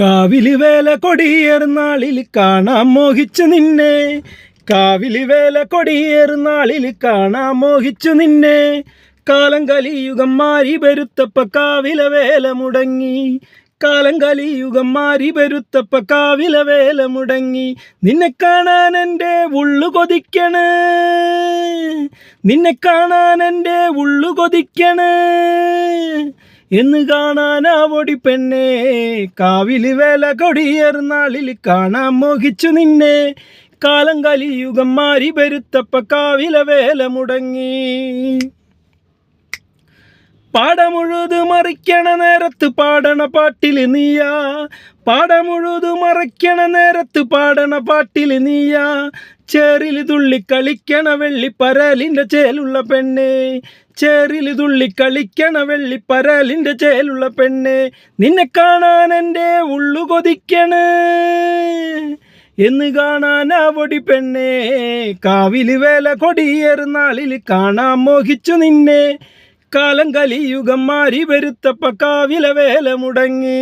കാവിലി വേല കൊടിയേറുന്നാളിൽ കാണാൻ മോഹിച്ചു നിന്നെ. കാവിലി വേല കൊടിയേറുന്നാളിൽ കാണാൻ മോഹിച്ചു നിന്നെ. കാലം കലിയുഗം മാറി വരുത്തപ്പ കാവില വേല മുടങ്ങി. കാലം കലിയുഗം മാറി വരുത്തപ്പ കാവില വേല മുടങ്ങി. നിന്നെ കാണാൻ എന്റെ ഉള്ളു കൊതിക്കണ്. നിന്നെ കാണാൻ എന്റെ ഉള്ളു കൊതിക്കണ്. എന്ന് കാണാനാവോടി പെണ്ണെ കാവിൽ വേല കൊടിയേറുന്നാളിൽ കാണാൻ മോഹിച്ചു നിന്നെ. കാലം കലിയുഗം മാറി വരുത്തപ്പ കാവില വേല മുടങ്ങി. പാടമുഴുതു മറിക്കണ നേരത്ത് പാടണ പാട്ടിൽ നീയാ. പാടമുഴുതു മറിക്കണ നേരത്ത് പാടണ പാട്ടിൽ നീയാ. ചേറിൽ തുള്ളി കളിക്കണ വെള്ളിപ്പരലിന്റെ ചേലുള്ള പെണ്ണേ. ചേറിൽ തുള്ളി കളിക്കണ വെള്ളിപ്പരലിന്റെ ചേലുള്ള പെണ്ണേ. നിന്നെ കാണാൻ എന്റെ ഉള്ളു കൊതിക്കണ്. എന്ന് കാണാൻ ആ പെണ്ണേ. കാവിൽ വേല കൊടിയേറുന്നാളിൽ കാണാൻ മോഹിച്ചു നിന്നെ. കാലം കലിയുഗം മാറി വരുത്തപ്പ കാവിലവേല മുടങ്ങി